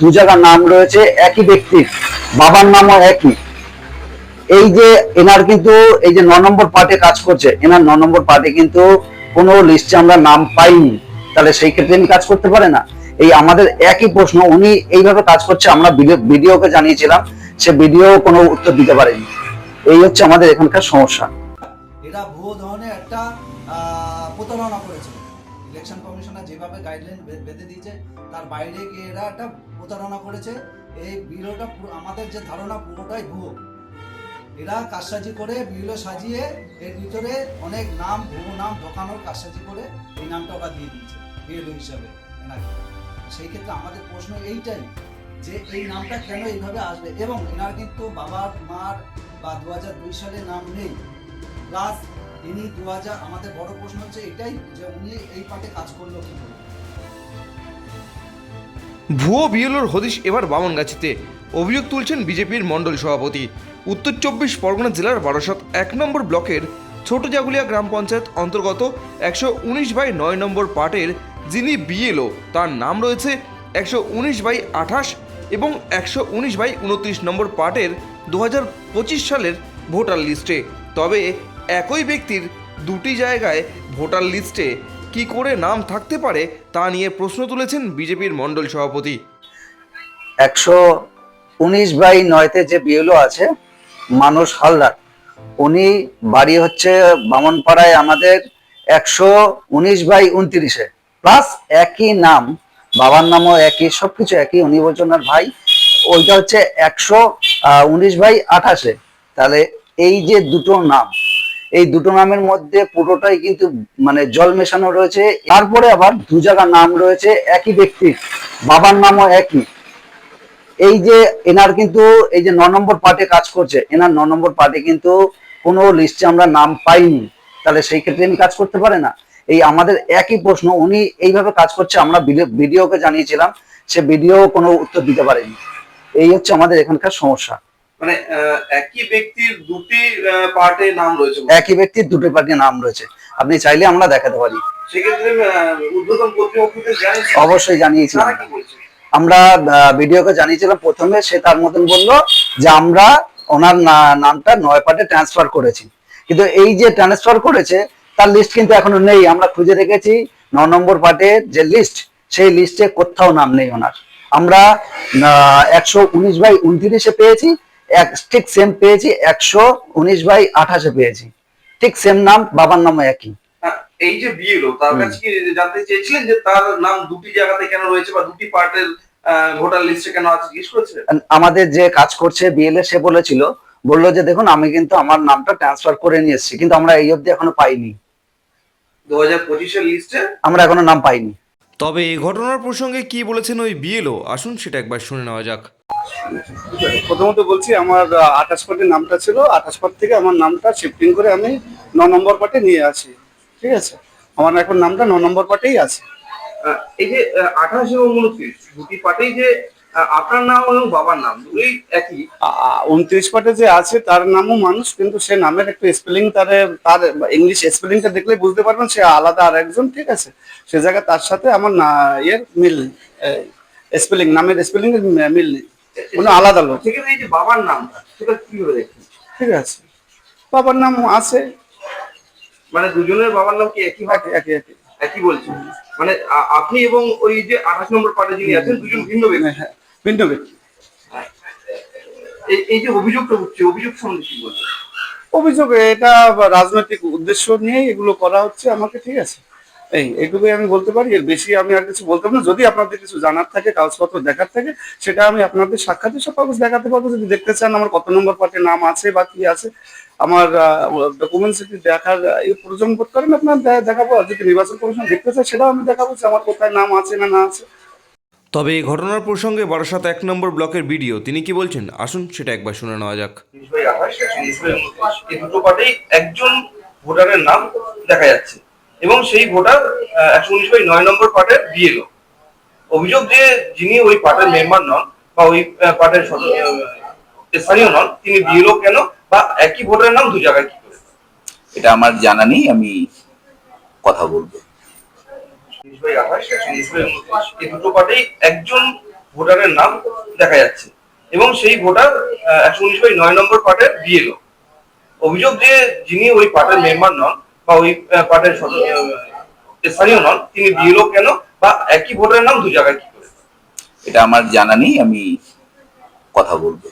দু জায়গার নাম রয়েছে একই ব্যক্তির, বাবার নামও একই। এই যে এনার কিন্তু, এই যে ন নম্বর পার্টে কাজ করছে, এনার ন নম্বর পার্টে কিন্তু কোনো লিস্টে আমরা নাম পাইনি। তাহলে সেই ক্ষেত্রে উনি কাজ করতে পারে না? এই আমাদের একই প্রশ্ন, উনি এইভাবে কাজ করছে, আমরা ভিডিওকে জানিয়েছিলাম, সে ভিডিও কোনো উত্তর দিতে পারেনি। এই হচ্ছে আমাদের এখানকার সমস্যা। এরা ভুয়ো ধরনের একটা প্রতারণা করেছে। ইলেকশন কমিশনার যেভাবে গাইডলাইন বেঁধে দিয়েছে, তার বাইরে গিয়ে এরা একটা প্রতারণা করেছে। এই বিলোটা আমাদের যে ধারণা পুরোটাই ভুয়ো। এরা কাজসাজি করে বিলো সাজিয়ে, এর ভিতরে অনেক নাম, ভুয়ো নাম ঢোকানোর কারসাজি করে এই নামটা ওরা দিয়ে দিয়েছে বিএলও হিসাবে এনাকে। সেই ক্ষেত্রে আমাদের প্রশ্ন এইটাই যে এই নামটা কেন এইভাবে আসবে? এবং এনার কিন্তু বাবার, মার বা দু সালে নাম নেই। প্লাস ইনি দু হাজার, আমাদের বড় প্রশ্ন হচ্ছে এটাই যে উনি এই পার্টে কাজ করল কি ভুয়ো বিএলওর হদিশ এবার বামনগাছিতে। অভিযোগ তুলছেন বিজেপির মণ্ডল সভাপতি। উত্তর চব্বিশ পরগনা জেলার বারাসত এক নম্বর ব্লকের ছোট জাগুলিয়া গ্রাম পঞ্চায়েত অন্তর্গত একশো উনিশ বাই নয় নম্বর পার্টের যিনি বিএলও, তার নাম রয়েছে একশো উনিশ বাই আঠাশ এবং একশো উনিশ বাই উনত্রিশ নম্বর পার্টের দু হাজার পঁচিশ সালের ভোটার লিস্টে। তবে একই ব্যক্তির দুটি জায়গায় ভোটার লিস্টে কি করে নাম থাকতে পারে তা নিয়ে প্রশ্ন তুলেছেন বিজেপির মণ্ডল সভাপতি। একশো উনিশ বাই নয়তে যে বিএলও আছে মানুষ হালদার, উনি বাড়ি হচ্ছে বামনপাড়ায় আমাদের একশো উনিশ বাই উনত্রিশে। প্লাস একই নাম, বাবার নামও একই, সবকিছু একই, উনি বলছেন ভাই, ওইটা হচ্ছে একশো উনিশ বাই আঠাশে। তাহলে এই যে দুটো নাম এই দুটো নামের মধ্যে পুরোটাই কিন্তু মানে জল মেশানো রয়েছে। তারপরে আবার দু জায়গার নাম রয়েছে, একই ব্যক্তির। বাবার নামও একই। এই যে এনার কিন্তু, এই যে ন নম্বর পার্টে কাজ করছে, এনার ন নম্বর পার্টে কিন্তু কোনো লিস্টে আমরা নাম পাইনি। তাহলে সেই ক্ষেত্রে উনি কাজ করতে পারে না? এই আমাদের একই প্রশ্ন, উনি এইভাবে কাজ করছে, আমরা ভিডিওকে জানিয়েছিলাম, সে ভিডিও কোনো উত্তর দিতে পারেনি। এই হচ্ছে আমাদের এখানকার সমস্যা। মানে একই ব্যক্তির দুটি পার্টে নাম রয়েছে একই ব্যক্তির দুটো পার্টির নাম রয়েছে। আপনি চাইলে আমরা দেখাতে পারি। জানিয়েছি। অবশ্যই জানিয়েছিলাম বলছে? আমরা ভিডিওকে জানিয়েছিলাম প্রথমে সে তার মতন বলল যে আমরা ওনার নামটা নয় পার্টে ট্রান্সফার করেছি। কিন্তু এই যে ট্রান্সফার করেছে তার লিস্ট কিন্তু এখনও নেই। আমরা খুঁজে রেখেছি ন নম্বর পার্টের যে লিস্ট সেই লিস্টে কোথাও নাম নেই ওনার। আমরা একশো উনিশ বাই উনত্রিশে পেয়েছি। এক ঠিক সেম পেয়েছি একশো উনিশ বাই আঠাশে পেয়েছি। ঠিক সেম নাম বাবার নামও একই। এই যে বিএলও তার কাছে কি জানতে চেয়েছিলেন যে তার নাম দুটি জায়গাতে কেন রয়েছে বা দুটি পার্টের ভোটার লিস্টে কেন আছে জিজ্ঞেস করেছিলেন আমাদের যে কাজ করছে বিএলএ সে বলেছিল বলল যে দেখুন আমি কিন্তু আমার নামটা ট্রান্সফার করে নিয়ে এসেছি কিন্তু আমরা এই অবধি এখনও পাইনি। দু হাজার পঁচিশের লিস্টে? আমরা এখনও নাম পাইনি। তবে এই ঘটনার প্রসঙ্গে কি বলেছেন ওই বিএলও? আসুন সেটা একবার শুনে নেওয়া যাক। প্রথমত বলছি আমার আঠাশ পার্টের নামটা ছিল। আঠাশ পার্ট থেকে আমার নামটা শিফটিং করে আমি ন নম্বর পার্টে নিয়ে আসি। ঠিক আছে? আমার এখন নামটা ন নম্বর পার্টেই আছে। এই যে আঠাশ এবং উনত্রিশ দুটি পার্টেই যে আপনার নাম এবং বাবার নাম দুটোই একই? উনত্রিশ পার্টে যে আছে তার নামও মানুষ কিন্তু সে নামের একটু স্পেলিং তার তার ইংলিশ স্পেলিংটা দেখলে বুঝতে পারবেন সে আলাদা আর একজন ঠিক আছে? সে জায়গায় তার সাথে আমার না ইয়ের মিল স্পেলিং নামের স্পেলিং এর মিল নেই। কোনো আলাদা লোক। সেক্ষেত্রে এই যে বাবার নামটা সেটা কীভাবে দেখছেন? ঠিক আছে। বাবার নাম আছে। মানে দুজনের বাবার নাম কি একই হয়? একই একই একই। একই বলছেন। মানে আপনি এবং ওই যে আঠাশ নম্বর পার্টে যিনি আছেন দুজন ভিন্ন ব্যক্তি। হ্যাঁ এই- যে অভিযোগটা উঠছে অভিযোগ সম্বন্ধে অভিযোগ এটা রাজনৈতিক উদ্দেশ্য নিয়েই এগুলো করা হচ্ছে আমাকে ঠিক আছে? এই এইটুকুই আমি বলতে পারি এর বেশি আমি আর কিছু বলতে পারব না। যদি আপনাদের কিছু জানার থাকে কাগজপত্র দেখার থাকে সেটা আমি আপনাদের সাক্ষাৎ সব কাগজ দেখাতে পারব। যদি দেখতে চান আমার কত নম্বর পার্টে নাম আছে বা কি আছে আমার ডকুমেন্টস যদি দেখার প্রয়োজন বোধ করেন আপনার দেখাবো। আর যদি নির্বাচন কমিশন দেখতে চায় সেটাও আমি দেখাবো যে আমার কোথায় নাম আছে না না আছে। তবে এই ঘটনার প্রসঙ্গে বারাসাত এক নম্বর ব্লকের বিডিও তিনি কি বলছেন? আসুন সেটা একবার শুনে নেওয়া যাক। দুটো পার্টেই একজন ভোটারের নাম দেখা যাচ্ছে এবং সেই ভোটার একশো উনিশ বাই নয় নম্বর পার্টের বিএলও। অভিযোগ যে যিনি ওই পার্টের মেম্বার নন বা ওই পার্টের সদস্য স্থানীয় নন তিনি বিএলও কেন বা একই ভোটারের নাম দু জায়গায় কি করে? এটা আমার জানা নেই আমি কথা বলব। বাই আঠাশ চল্লিশ বাই উনত্রিশ এই দুটো পার্টেই একজন ভোটারের নাম দেখা যাচ্ছে। এবং সেই ভোটার একশো উনিশ বাই নয় নম্বর পার্টের বিএলও। অভিযোগ যে যিনি ওই পার্টের মেম্বার নন বা ওই পার্টের স্থানীয় নন, তিনি বিএলও কেন বা একই ভোটারের নাম দু জায়গায় কি করে? এটা আমার জানা নেই, আমি কথা বলব।